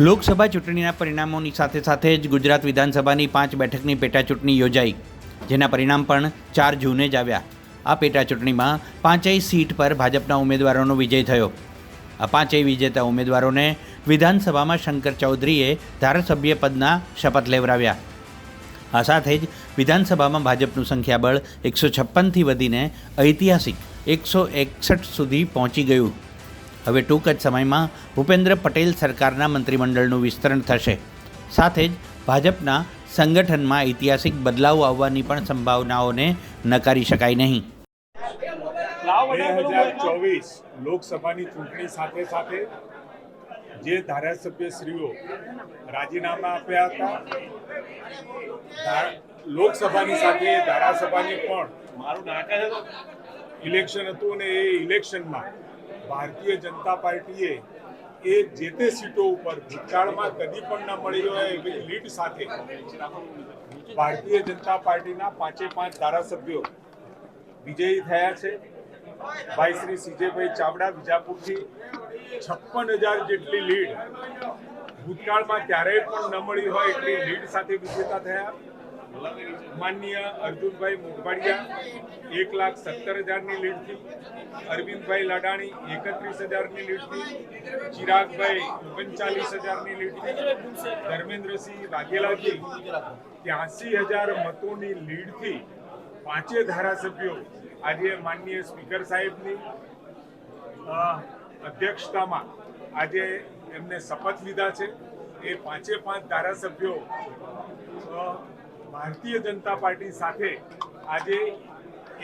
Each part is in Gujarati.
લોકસભા ચૂંટણીના પરિણામોની સાથે સાથે જ ગુજરાત વિધાનસભાની પાંચ બેઠકની પેટાચૂંટણી યોજાઈ. જેના પરિણામ પણ ચાર જૂને જ આવ્યા. આ પેટાચૂંટણીમાં પાંચેય સીટ પર ભાજપના ઉમેદવારોનો વિજય થયો. આ પાંચેય વિજેતા ઉમેદવારોને વિધાનસભામાં શંકર ચૌધરીએ ધારાસભ્ય પદના શપથ લેવડાવ્યા. આ સાથે જ વિધાનસભામાં ભાજપનું સંખ્યાબળ એકસો છપ્પનથી વધીને ઐતિહાસિક એકસો એકસઠ સુધી પહોંચી ગયું. હવે ટૂંક જ સમયમાં ભૂપેન્દ્ર પટેલ સરકારના મંત્રીમંડળનું વિસ્તરણ થશે. સાથે જ ભાજપના સંગઠનમાં ઐતિહાસિક બદલાવ આવવાની પણ સંભાવનાઓને નકારી શકાય નહીં. બે હજાર ચોવીસ લોકસભાની ચૂંટણી સાથે સાથે જે ધારાસભ્યશ્રીઓ રાજીનામા આપ્યા હતા લોકસભાની સાથે ધારાસભાની પણ ઇલેક્શન હતું અને એ ઇલેક્શનમાં ભારતીય જનતા પાર્ટીએ એ જે તે સીટો ઉપર ભૂતકાળમાં કદી પણ ન મળી હોય એવી લીડ સાથે ભારતીય જનતા પાર્ટીના પાંચે પાંચ ધારાસભ્યો વિજયી થયા છે. ભાઈ શ્રી સીજેભાઈ ચાવડા વિજાપુરથી છપ્પન હજાર જેટલી લીડ ભૂતકાળમાં ક્યારેય પણ ન મળી હોય એટલી લીડ સાથે વિજેતા થયા. માનનીય અર્જુનભાઈ મોઢવાડિયા એક લાખ સત્તર હજારની લીડથી. અરવિંદભાઈ લાડાણી, એકત્રીસ હજારની લીડથી. ચિરાગભાઈ ઓગણચાલીસ હજારની લીડથી. ધર્મેન્દ્રસિંહ વાઘેલાજી, ત્યાસી હજાર મતોની લીડથી પાંચે ધારાસભ્યો આજે માનનીય સ્પીકર સાહેબની અધ્યક્ષતામાં આજે એમને શપથ લીધા છે. એ પાંચે પાંચ ધારાસભ્યો ભારતીય જનતા પાર્ટી સાથે આજે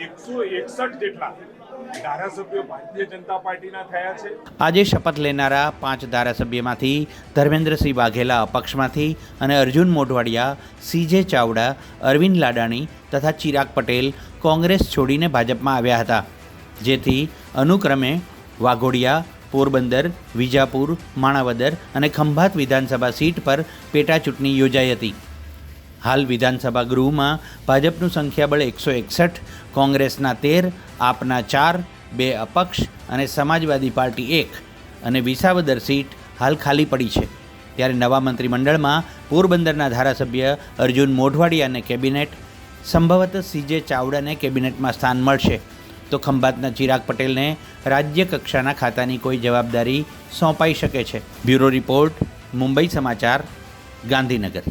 એકસો એકસઠ જેટલા આજે શપથ લેનારા પાંચ ધારાસભ્યમાંથી ધર્મેન્દ્રસિંહ વાઘેલા અપક્ષમાંથી અને અર્જુન મોઢવાડિયા સીજે ચાવડા, અરવિંદ લાડાણી તથા ચિરાગ પટેલ કોંગ્રેસ છોડીને ભાજપમાં આવ્યા હતા. જેથી અનુક્રમે વાઘોડિયા, પોરબંદર, વિજાપુર, માણાવદર અને ખંભાત વિધાનસભા સીટ પર પેટા ચૂંટણી યોજાઈ હતી. હાલ વિધાનસભા ગૃહમાં ભાજપનું સંખ્યાબળ એકસો એકસઠ, કોંગ્રેસના તેર, આપના ચાર, બે અપક્ષ અને સમાજવાદી પાર્ટી એક અને વિસાવદર સીટ હાલ ખાલી પડી છે. ત્યારે નવા મંત્રીમંડળમાં પોરબંદરના ધારાસભ્ય અર્જુન મોઢવાડિયાને કેબિનેટ, સંભવત સીજે ચાવડાને કેબિનેટમાં સ્થાન મળશે. તો ખંભાતના ચિરાગ પટેલને રાજ્ય કક્ષાના ખાતાની કોઈ જવાબદારી સોંપાઈ શકે છે. બ્યુરો રિપોર્ટ, મુંબઈ સમાચાર, ગાંધીનગર.